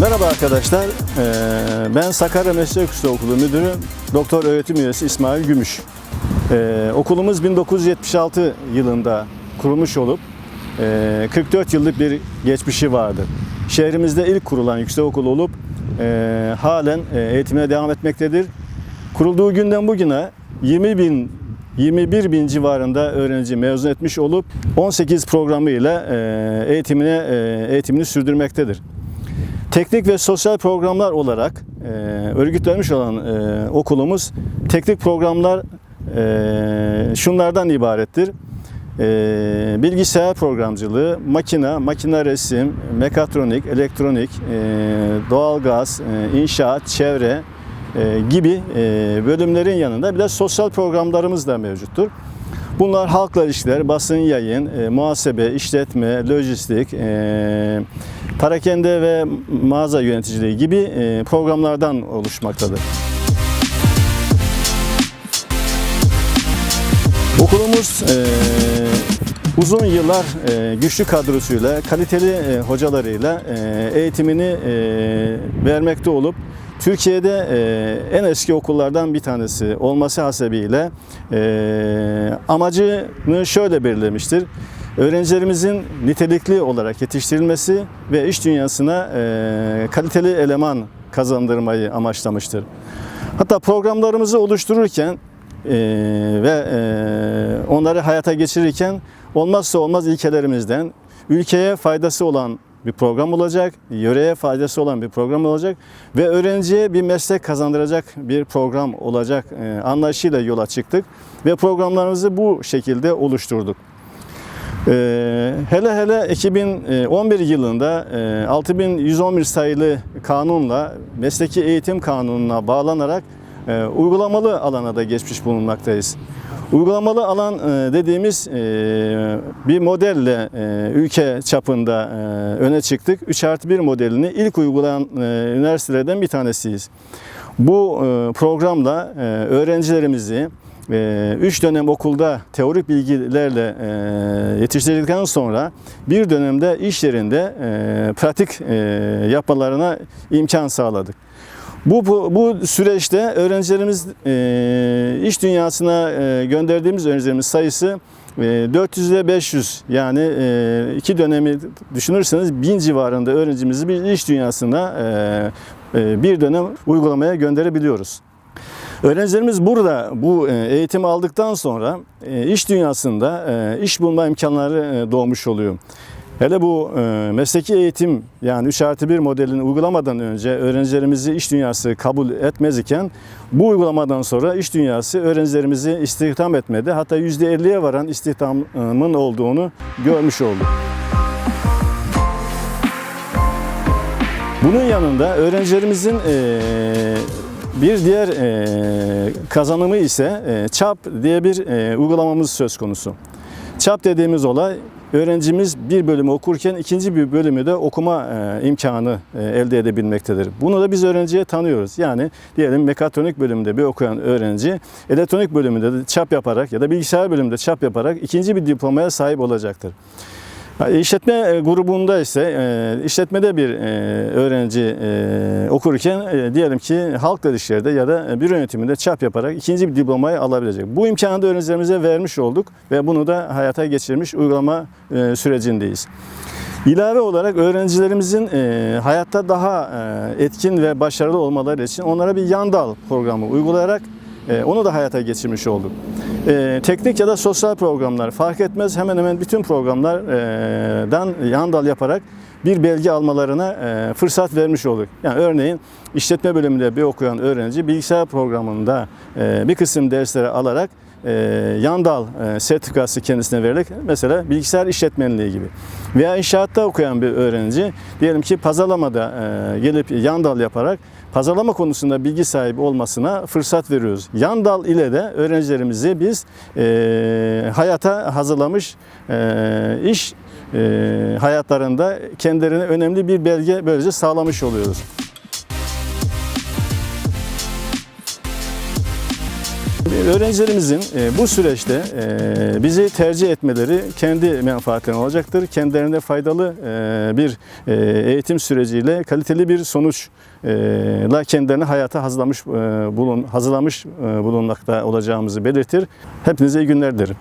Merhaba arkadaşlar. Ee, Ben Sakarya Meslek Yüksekokulu Müdürü Doktor Öğretim Üyesi İsmail Gümüş. Ee, Okulumuz 1976 yılında kurulmuş olup e, 44 yıllık bir geçmişi vardı. Şehrimizde ilk kurulan yüksekokul olup e, halen e, eğitimine devam etmektedir. Kurulduğu günden bugüne 20 bin 21 bin civarında öğrenci mezun etmiş olup 18 programıyla e, eğitimine e, eğitimini sürdürmektedir. Teknik ve sosyal programlar olarak e, örgütlenmiş olan e, okulumuz teknik programlar e, şunlardan ibarettir. E, bilgisayar programcılığı, makina, makine resim, mekatronik, elektronik, e, doğalgaz, e, inşaat, çevre e, gibi e, bölümlerin yanında bir de sosyal programlarımız da mevcuttur. Bunlar halkla ilişkiler, basın yayın, e, muhasebe, işletme, lojistik, e, parakende ve mağaza yöneticiliği gibi e, programlardan oluşmaktadır. Okulumuz e, uzun yıllar e, güçlü kadrosuyla, kaliteli hocalarıyla eğitimini e, vermekte olup Türkiye'de en eski okullardan bir tanesi olması hasebiyle amacını şöyle belirlemiştir. Öğrencilerimizin nitelikli olarak yetiştirilmesi ve iş dünyasına e, kaliteli eleman kazandırmayı amaçlamıştır. Hatta programlarımızı oluştururken e, ve e, onları hayata geçirirken olmazsa olmaz ilkelerimizden ülkeye faydası olan bir program olacak, yöreye faydası olan bir program olacak ve öğrenciye bir meslek kazandıracak bir program olacak e, anlayışıyla yola çıktık ve programlarımızı bu şekilde oluşturduk. Ee, hele hele 2011 yılında e, 6111 sayılı kanunla mesleki eğitim kanununa bağlanarak e, uygulamalı alana da geçmiş bulunmaktayız. Uygulamalı alan e, dediğimiz e, bir modelle e, ülke çapında e, öne çıktık. 3 artı 1 modelini ilk uygulayan e, üniversitelerden bir tanesiyiz. Bu e, programla e, öğrencilerimizi 3 dönem okulda teorik bilgilerle e, yetiştirdikten sonra bir dönemde iş yerinde e, pratik e, yapmalarına imkan sağladık. Bu, bu, bu süreçte öğrencilerimiz iş dünyasına gönderdiğimiz öğrencilerimiz sayısı e, 400 ile 500 yani iki dönemi düşünürseniz 1000 civarında öğrencimizi bir iş dünyasına bir dönem uygulamaya gönderebiliyoruz. Öğrencilerimiz burada bu e, eğitimi aldıktan sonra e, iş dünyasında e, iş bulma imkanları doğmuş oluyor. Hele bu mesleki eğitim yani 3 artı 1 modelini uygulamadan önce öğrencilerimizi iş dünyası kabul etmez iken bu uygulamadan sonra iş dünyası öğrencilerimizi istihdam etmedi. Hatta %50'ye varan istihdamın olduğunu görmüş olduk. Bunun yanında öğrencilerimizin bir diğer e, kazanımı ise e, ÇAP diye bir e, uygulamamız söz konusu. ÇAP dediğimiz olay öğrencimiz bir bölümü okurken ikinci bir bölümü de okuma e, imkanı e, elde edebilmektedir. Bunu da biz öğrenciye tanıyoruz. Yani diyelim mekatronik bölümünde bir okuyan öğrenci elektronik bölümünde de ÇAP yaparak ya da bilgisayar bölümünde ÇAP yaparak ikinci bir diplomaya sahip olacaktır. İşletme e, grubunda ise e, işletmede bir e, öğrenci okurken diyelim ki halk ilişkilerde ya da bir yönetiminde çap yaparak ikinci bir diplomayı alabilecek. Bu imkanı da öğrencilerimize vermiş olduk ve bunu da hayata geçirmiş uygulama sürecindeyiz. İlave olarak öğrencilerimizin hayatta daha etkin ve başarılı olmaları için onlara bir yan dal programı uygulayarak onu da hayata geçirmiş olduk. E, teknik ya da sosyal programlar fark etmez hemen hemen bütün programlardan yan dal yaparak bir belge almalarına e, fırsat vermiş olduk. Yani örneğin işletme bölümünde bir okuyan öğrenci bilgisayar programında e, bir kısım dersleri alarak e, yan dal e, sertifikası kendisine verilerek mesela bilgisayar işletmenliği gibi. Veya inşaatta okuyan bir öğrenci diyelim ki pazarlamada e, gelip yan dal yaparak pazarlama konusunda bilgi sahibi olmasına fırsat veriyoruz. Yan dal ile de öğrencilerimizi biz e, hayata hazırlamış e, iş e, hayatlarında kendilerine önemli bir belge böylece sağlamış oluyoruz. Öğrencilerimizin e, bu süreçte e, bizi tercih etmeleri kendi menfaatlerine olacaktır. Kendilerine faydalı e, bir eğitim süreciyle kaliteli bir sonuçla kendilerini hayata hazırlamış bulun hazırlamış bulunmakta olacağımızı belirtir. Hepinize iyi günler dilerim.